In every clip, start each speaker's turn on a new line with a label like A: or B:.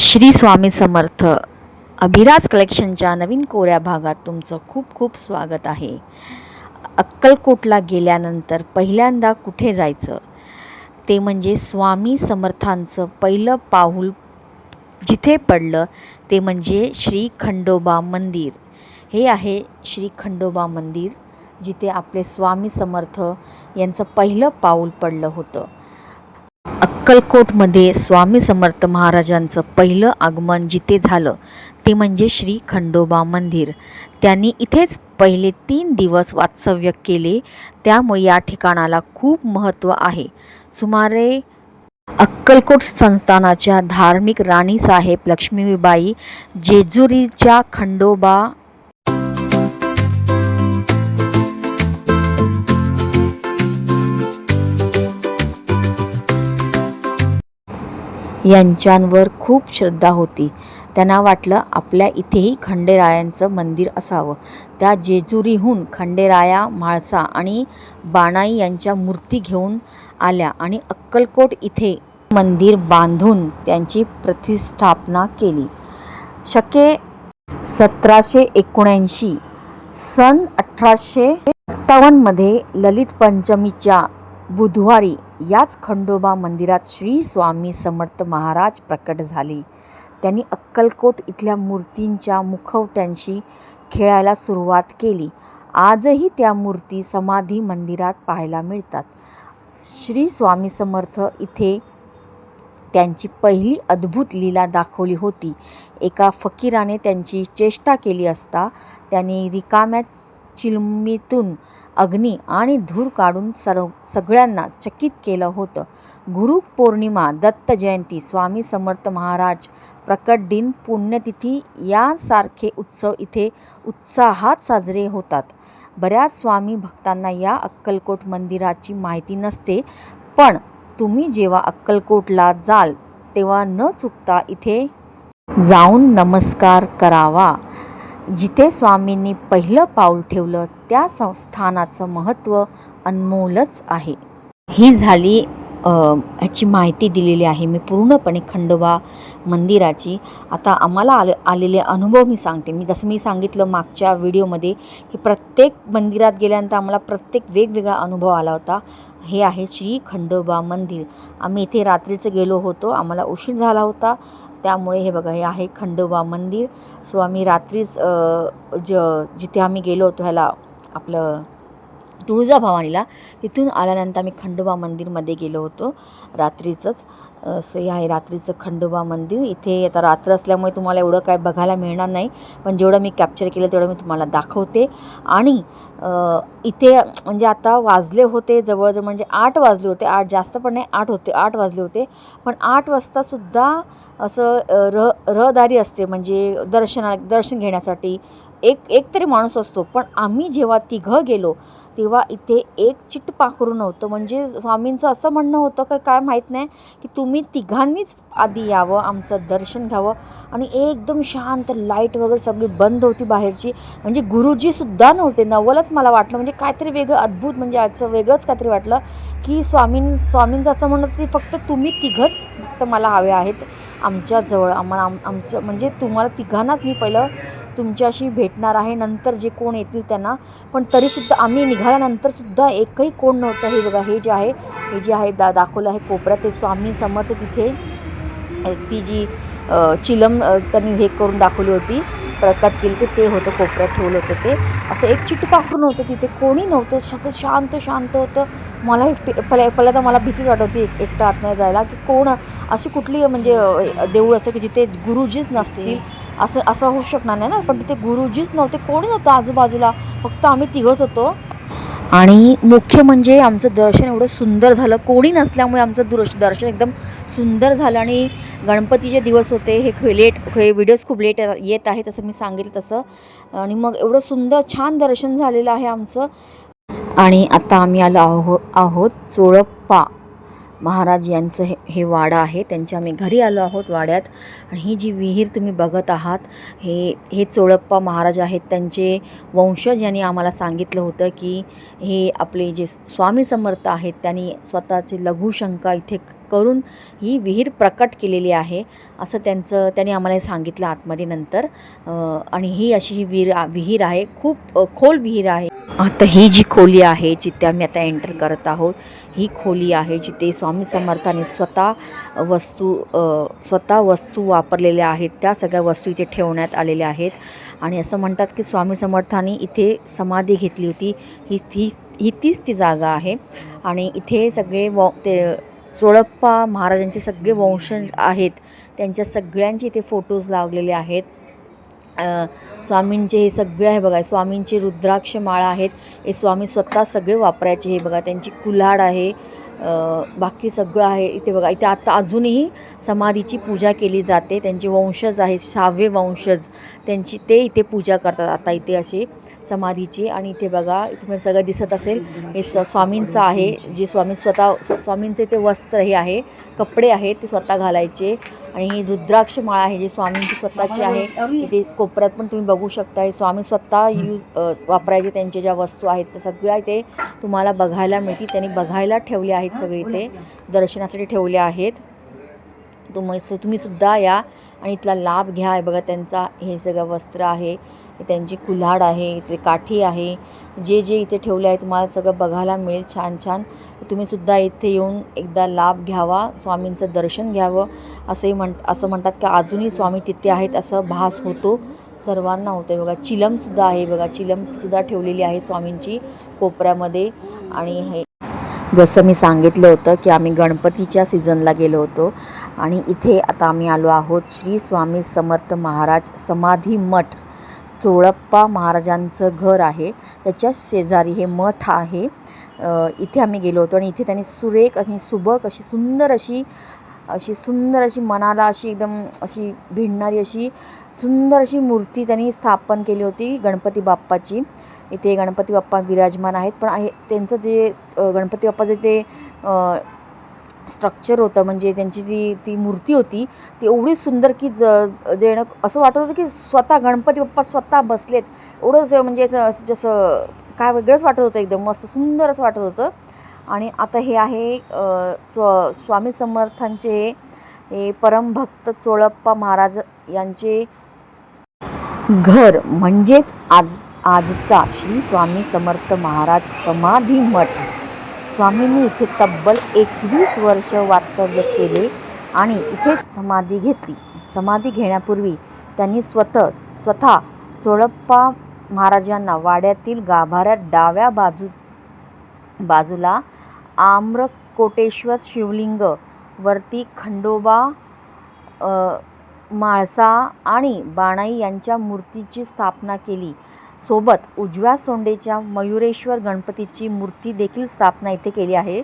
A: श्री स्वामी समर्थ. अभिराज कलेक्शनच्या नवीन कोऱ्या भागात तुमचं खूप खूप स्वागत आहे. अक्कलकोटला गेल्यानंतर पहिल्यांदा कुठे जायचं? ते म्हणजे स्वामी समर्थांचं पहिलं पाऊल जिथे पडलं ते म्हणजे श्री खंडोबा मंदिर. हे आहे श्री खंडोबा मंदिर जिथे आपले स्वामी समर्थ यांचं पहिलं पाऊल पडलं होतं. अक्कलकोटमध्ये स्वामी समर्थ महाराजांचं पहिलं आगमन जिथे झालं ते म्हणजे श्री खंडोबा मंदिर. त्यांनी इथेच पहिले तीन दिवस वास्तव्य केले त्यामुळे या ठिकाणाला खूप महत्त्व आहे. सुमारे अक्कलकोट संस्थानाच्या धार्मिक राणीसाहेब लक्ष्मीबाई जेजुरीच्या खंडोबा यांच्यांवर खूप श्रद्धा होती. त्यांना वाटलं आपल्या इथेही खंडेरायांचं मंदिर असावं. त्या जेजुरीहून खंडेराया म्हाळसा आणि बाणाई यांच्या मूर्ती घेऊन आल्या आणि अक्कलकोट इथे मंदिर बांधून त्यांची प्रतिष्ठापना केली. शके सतराशे एकोणऐंशी सन अठराशे सत्तावन्नमध्ये ललित पंचमीच्या बुधवारी याच खंडोबा मंदिरात श्री स्वामी समर्थ महाराज प्रकट झाले. त्यांनी अक्कलकोट इथल्या मूर्तींच्या मुखवट्यांशी खेळायला सुरुवात केली. आजही त्या मूर्ती समाधी मंदिरात पाहायला मिळतात. श्री स्वामी समर्थ इथे त्यांची पहिली अद्भुत लीला दाखवली होती. एका फकीराने त्यांची चेष्टा केली असता त्याने रिकाम्या चिलमीतून अग्नी आणि धूर काढून सर्व सगळ्यांना चकित केलं होतं. गुरु पौर्णिमा दत्त जयंती स्वामी समर्थ महाराज प्रकट दिन पुण्यतिथी यासारखे उत्सव इथे उत्साहात साजरे होतात. बऱ्याच स्वामी भक्तांना या अक्कलकोट मंदिराची माहिती नसते पण तुम्ही जेव्हा अक्कलकोटला जाल तेव्हा न चुकता इथे जाऊन नमस्कार करावा. जिथे स्वामींनी पहिलं पाऊल ठेवलं त्या संस्थानाचं महत्त्व अनमोलच आहे. ही झाली ह्याची माहिती दिलेली आहे. मी पूर्णपणे खंडोबा मंदिराची आता आम्हाला आले आलेले अनुभव मी सांगते. मी जसं मी सांगितलं मागच्या व्हिडिओमध्ये की प्रत्येक मंदिरात गेल्यानंतर आम्हाला प्रत्येक वेगवेगळा अनुभव आला होता. हे आहे श्री खंडोबा मंदिर. आम्ही इथे रात्रीचं गेलो होतो. आम्हाला उशीर झाला होता. त्यामुळे हे बघा हे आहे खंडोबा मंदिर. सो आम्ही रात्रीच ज जिथे आम्ही गेलो होतो ह्याला आपलं तुळजाभवानीला. तिथून आल्यानंतर आम्ही खंडोबा मंदिरमध्ये गेलो होतो. रात्रीचंच असं हे आहे रात्रीचं खंडोबा मंदिर. इथे आता रात्र असल्यामुळे तुम्हाला एवढं काय बघायला मिळणार नाही. पण जेवढं मी कॅप्चर केलं तेवढं मी तुम्हाला दाखवते. आणि इथे म्हणजे आता वाजले होते जवळजवळ म्हणजे आठ वाजले होते. आठ जास्त पण नाही आठ होते आठ वाजले होते. पण आठ वाजतासुद्धा असं रह रहदारी असते. म्हणजे दर्शना दर्शन घेण्यासाठी एक एक तरी माणूस असतो. पण आम्ही जेव्हा तिघं गेलो तेव्हा इथे एक चिट पाखरू नव्हतं. म्हणजे स्वामींचं असं म्हणणं होतं का काय माहीत नाही की तुम्ही तिघांनीच आधी यावं आमचं दर्शन घ्यावं. आणि एकदम शांत लाइट वगैरे सगळी बंद होती बाहेरची. म्हणजे गुरुजीसुद्धा नव्हते नवलच मला वाटलं. म्हणजे काहीतरी वेगळं अद्भुत म्हणजे असं वेगळंच काहीतरी वाटलं की स्वामीं स्वामींचं असं म्हणत की फक्त तुम्ही तिघंच फक्त मला हवे आहेत आमच्याजवळ आम्हाला आम आमचं म्हणजे तुम्हाला तिघांनाच मी पहिलं तुमच्याशी भेटणार आहे नंतर जे कोण येतील त्यांना. पण तरीसुद्धा आम्ही निघाल्यानंतरसुद्धा एकही कोण नव्हतं हे बघा हे जे आहे हे जे आहे दा दाखवलं आहे कोपऱ्यात ते स्वामी समर्थ तिथे ती जी चिलम त्यांनी हे करून दाखवली होती प्रकट केली ते ते होतं कोपऱ्यात ठेवलं होतं ते. असं एक चिटपाखरून होतं तिथे कोणी नव्हतं सगळं शांत शांत होतं. मला एकटे पहिल्या पहिल्या तर मला भीतीच वाटत होती एक एकटं आतमध्ये जायला की कोण अशी कुठली म्हणजे देऊळ असं की जिथे गुरुजीच नसतील असं असं होऊ शकणार नाही ना. पण तिथे गुरुजीच नव्हते कोणी नव्हतं आजूबाजूला. फक्त आम्ही तिघंच होतो. आणि मुख्य म्हणजे आमचं दर्शन एवढं सुंदर झालं. कोणी नसल्यामुळे आमचं दृश दर्शन एकदम सुंदर झालं. आणि गणपतीचे दिवस होते. हे ख- लेट हे व्हिडिओज खूप लेट येत आहे तसं मी सांगितलं तसं. आणि मग एवढं सुंदर छान दर्शन झालेलं आहे आमचं. आणि आता आम्ही आलो आहो आहोत चोळप्पा. महाराज यांचं हे हे वाडा आहे. त्यांच्या आम्ही घरी आलो आहोत वाड्यात. आणि ही जी विहीर तुम्ही बघत आहात हे हे चोळप्पा महाराज आहेत. त्यांचे वंशज यांनी आम्हाला सांगितलं होतं की हे आपले जे स्वामी समर्थ आहेत त्यांनी स्वतःचे लघुशंका इथे करून ही विहीर प्रकट केलेली आहे असं त्यांचं त्यांनी आम्हाला सांगितलं आतमध्ये नंतर. आणि ही अशी ही विहीर विहीर आहे. खूप खोल विहीर आहे. आता ही जी खोली आहे जिथे आम्ही आता एंटर करत आहोत ही खोली आहे जिथे स्वामी समर्थाने स्वतः वस्तू स्वतः वस्तू वापरलेल्या आहेत. त्या सगळ्या वस्तू इथे ठेवण्यात आलेल्या आहेत. आणि असं म्हणतात की स्वामी समर्थांनी इथे समाधी घेतली होती. ही ही ही तीच ती जागा आहे. आणि इथे सगळे व ते सोळप्पा महाराजांचे सगळे वंशज आहेत. त्यांच्या सगळ्यांचे इथे फोटोज लावलेले आहेत. स्वामींचे हे सगळे आहे बघा स्वामींचे रुद्राक्ष माळा आहेत हे स्वामी स्वतः सगळे वापरायचे हे बघा त्यांची कुल्हाड आहे बाकी सगळं आहे. इथे बघा इथे आता अजूनही समाधीची पूजा केली जाते. त्यांचे वंशज आहेत सहावे वंशज. त्यांची ते इथे पूजा करतात आता इथे असे समाधीची. आणि इथे बघा तुम्ही सगळं दिसत असेल हे स स्वामींचं आहे. जे स्वामी स्वतः स्वामींचे ते वस्त्र हे आहे कपडे आहेत ते स्वतः घालायचे. आणि ही रुद्राक्ष माळा आहे जे स्वामींची स्वतःची आहे. इथे कोपऱ्यात पण तुम्ही बघू शकता हे स्वामी स्वतः यूज वापरायचे त्यांच्या ज्या वस्तू आहेत त्या सगळ्या इथे तुम्हाला बघायला मिळतील. त्यांनी बघायला ठेवले आहेत. सगळे इथे. दर्शनासाठी ठेवले आहेत. तुम्ही तुम्ही सुद्धा या आणि इथला लाभ घ्या. आहे बघा त्यांचा हे सगळं वस्त्र आहे त्यांची कुल्हाड आहे इथे काठी आहे. जे जे इथे ठेवले आहे तुम्हाला सगळं बघायला मिळेल छान छान. तुम्ही सुद्धा इथे येऊन एकदा लाभ घ्यावा स्वामींचं दर्शन घ्यावं. असंही म्हण असं म्हणतात की अजूनही स्वामी तिथे आहेत असं भास होतो. सर्वांना होतं आहे बघा चिलमसुद्धा आहे. बघा चिलमसुद्धा ठेवलेली आहे स्वामींची कोपऱ्यामध्ये. आणि हे जसं मी सांगितलं होतं की आम्ही गणपतीच्या सीझनला गेलो होतो आणि इथे आता आम्ही आलो आहोत श्री स्वामी समर्थ महाराज समाधी मठ. चोळप्पा महाराजांचं घर आहे. त्याच्या शेजारी हे मठ आहे. इथे आम्ही गेलो होतो आणि इथे त्यांनी सुरेख अशी सुबक अशी सुंदर अशी अशी सुंदर अशी मनाला अशी एकदम अशी भिडणारी अशी सुंदर अशी मूर्ती त्यांनी स्थापन केली होती गणपती बाप्पाची. इथे गणपती बाप्पा विराजमान आहेत. पण आहे त्यांचं जे गणपती बाप्पाचं ते स्ट्रक्चर होतं म्हणजे त्यांची जी ती मूर्ती होती ती एवढी सुंदर की ज जे असं वाटत होतं की स्वतः गणपती बाप्पा स्वतः बसलेत. एवढंच म्हणजे असं जसं काय वेगळंच वाटत होतं एकदम मस्त सुंदर असं वाटत होतं. आणि आता हे आहे स्व स्वामी समर्थांचे हे परमभक्त चोळप्पा महाराज यांचे घर म्हणजेच आज आजचा श्री स्वामी समर्थ महाराज समाधी मठ. स्वामींनी इथे तब्बल एकवीस वर्ष वास्तव्य केले आणि इथेच समाधी घेतली. समाधी घेण्यापूर्वी त्यांनी स्वतः स्वतः चोळप्पा महाराजांना वाड्यातील गाभाऱ्यात डाव्या बाजू बाजूला आम्रकोटेश्वर शिवलिंग वरती खंडोबा म्हाळसा माळसा आणि बाणाई यांच्या मूर्तीची स्थापना केली. सोबत उजव्या सोंडेच्या मयुरेश्वर गणपतीची मूर्ती देखील स्थापना इथे केली आहे.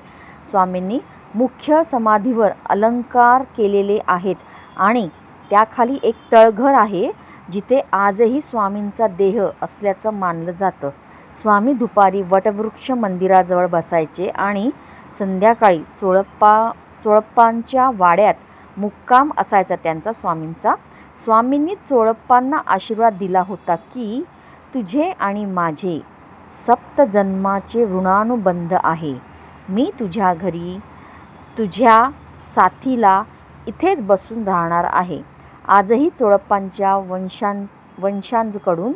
A: स्वामींनी मुख्य समाधीवर अलंकार केलेले आहेत आणि त्याखाली एक तळघर आहे जिथे आजही स्वामींचा देह असल्याचं मानलं जातं. स्वामी दुपारी वटवृक्ष मंदिराजवळ बसायचे आणि संध्याकाळी चोळप्पा चोळप्पांच्या वाड्यात मुक्काम असायचा त्यांचा स्वामींचा. स्वामींनी चोळप्पांना आशीर्वाद दिला होता की तुझे आणि माझे सप्तजन्माचे ऋणानुबंध आहे. मी तुझ्या घरी तुझ्या साथीला इथेच बसून राहणार आहे. आजही चोळप्पांच्या वंशां वंशांकडून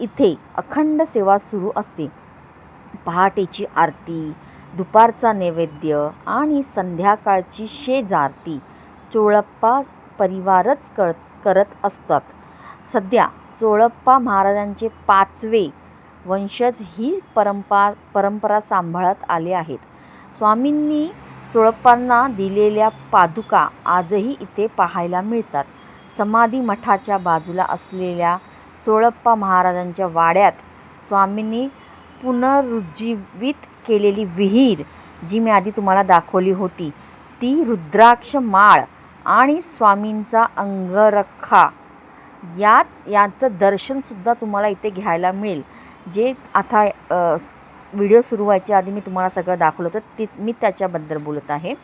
A: इथे अखंड सेवा सुरू असते. पहाटेची आरती दुपारचा नैवेद्य आणि संध्याकाळची शेज आरती चोळप्पा परिवारच कर करत असतात. सध्या चोळप्पा महाराजांचे पाचवे वंशज ही परंपा परंपरा सांभाळत आले आहेत. स्वामींनी चोळप्पांना दिलेल्या पादुका आजही इथे पाहायला मिळतात. समाधी मठाच्या बाजूला असलेल्या चोळप्पा महाराजांच्या वाड्यात स्वामींनी पुनरुज्जीवित केलेली विहीर जी मी आधी तुम्हाला दाखवली होती ती रुद्राक्ष माळ आणि स्वामींचा अंगरखा. याच याचं दर्शनसुद्धा तुम्हाला इथे घ्यायला मिळेल. जे आता व्हिडिओ सुरू व्हायच्या आधी मी तुम्हाला सगळं दाखवलं होतं ते मी त्याच्याबद्दल बोलत आहे.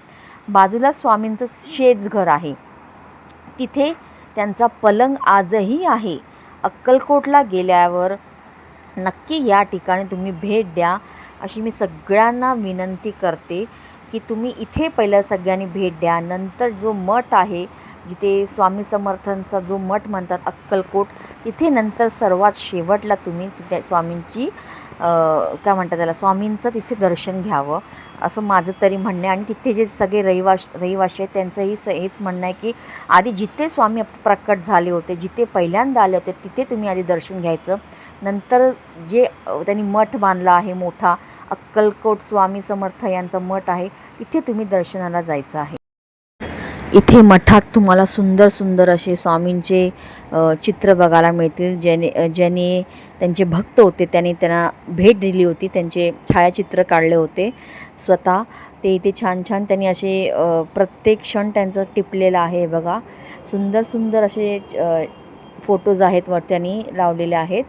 A: बाजूला स्वामींचं शेजघर आहे. तिथे त्यांचा पलंग आजही आहे. अक्कलकोटला गेल्यावर नक्की या ठिकाणी तुम्ही भेट द्या अशी मी सगळ्यांना विनंती करते. की तुम्ही इथे पहिलं सगळ्यांनी भेट द्या. नंतर जो मठ आहे जिथे स्वामी समर्थांचा जो मठ म्हणतात अक्कलकोट तिथे नंतर सर्वात शेवटला तुम्ही तिथे स्वामींची काय म्हणतात त्याला स्वामींचं तिथे दर्शन घ्यावं असं माझं तरी म्हणणं आहे. आणि तिथे जे सगळे रहिवाश रहिवाशी आहेत त्यांचंही स हेच म्हणणं आहे की आधी जिथे स्वामी प्रकट झाले होते जिथे पहिल्यांदा आले होते तिथे तुम्ही आधी दर्शन घ्यायचं. नंतर जे त्यांनी मठ बांधला आहे मोठा अक्कलकोट स्वामी समर्थ यांचा मठ आहे. इथे तुम्ही दर्शनाला जायचं आहे. इथे मठात तुम्हाला सुंदर सुंदर असे स्वामींचे चित्र बघायला मिळतील. ज्याने ज्याने त्यांचे भक्त होते त्यांनी त्यांना भेट दिली होती त्यांचे छायाचित्र काढले होते स्वतः. ते इथे छान छान त्यांनी असे प्रत्येक क्षण त्यांचं टिपलेलं आहे बघा. सुंदर सुंदर असे फोटोज आहेत वर त्यांनी लावलेले आहेत.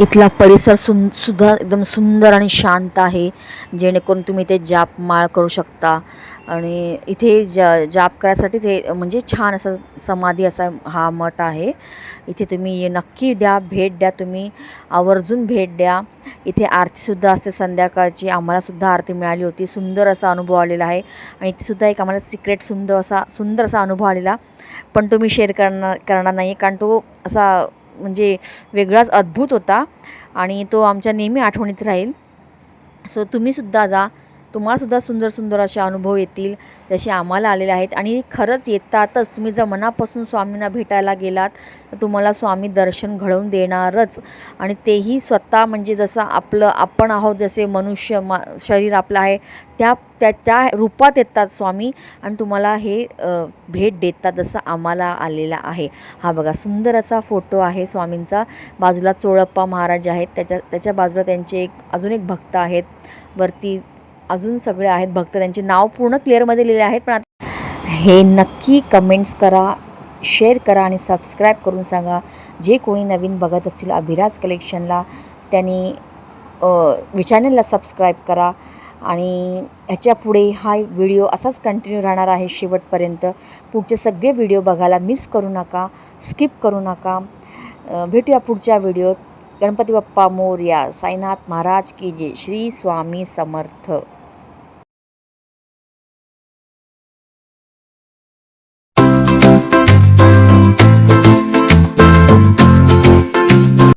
A: इथला परिसर सुन सुद्धा एकदम सुंदर आणि शांत आहे जेणेकरून तुम्ही ते जाप माळ करू शकता. आणि इथे ज जाप करायसाठी ते म्हणजे छान असं समाधी असा हा मठ आहे. इथे तुम्ही ये- नक्की द्या भेट द्या तुम्ही. आवर्जून भेट द्या. इथे आरतीसुद्धा असते संध्याकाळची. आम्हालासुद्धा आरती मिळाली होती. सुंदर असा अनुभव आलेला आहे. आणि इथेसुद्धा एक आम्हाला सिक्रेट सुंदर असा सुंदर असा अनुभव आलेला. पण तो मी शेअर करणार करणार नाही कारण तो असा म्हणजे वेगळाच अद्भुत होता. आणि तो आमच्या नेहमी आठवणीत राहील. सो तुम्हीसुद्धा जा. तुम्हालासुद्धा सुंदर सुंदर असे अनुभव येतील जसे आम्हाला आलेले आहेत. आणि खरंच येतातच तुम्ही जर मनापासून स्वामींना भेटायला गेलात तर तुम्हाला स्वामी दर्शन घडवून देणारच. आणि तेही स्वतः म्हणजे जसं आपलं आपण आहोत जसे मनुष्य मा शरीर आपलं आहे त्या त्या त्या रूपात येतात स्वामी. आणि तुम्हाला हे भेट देतात जसं आम्हाला आलेला आहे. हा बघा सुंदर असा फोटो आहे स्वामींचा. बाजूला चोळप्पा महाराज आहेत. त्याच्या त्याच्या बाजूला त्यांचे एक अजून एक भक्त आहेत. वरती अजून सगळे आहेत भक्त त्यांचे नाव पूर्ण क्लिअरमध्ये लिहिले आहेत पण आता हे नक्की कमेंट्स करा शेअर करा आणि सबस्क्राईब करून सांगा. जे कोणी नवीन बघत असतील अभिराज कलेक्शनला त्यांनी चॅनलला सबस्क्राईब करा आणि ह्याच्या पुढे हा व्हिडिओ असाच कंटिन्यू राहणार आहे शेवटपर्यंत. पुढचे सगळे व्हिडिओ बघायला मिस करू नका स्किप करू नका. भेटूया पुढच्या व्हिडिओत गणपती बाप्पा मोर्या साईनाथ महाराज की जे श्री स्वामी समर्थ.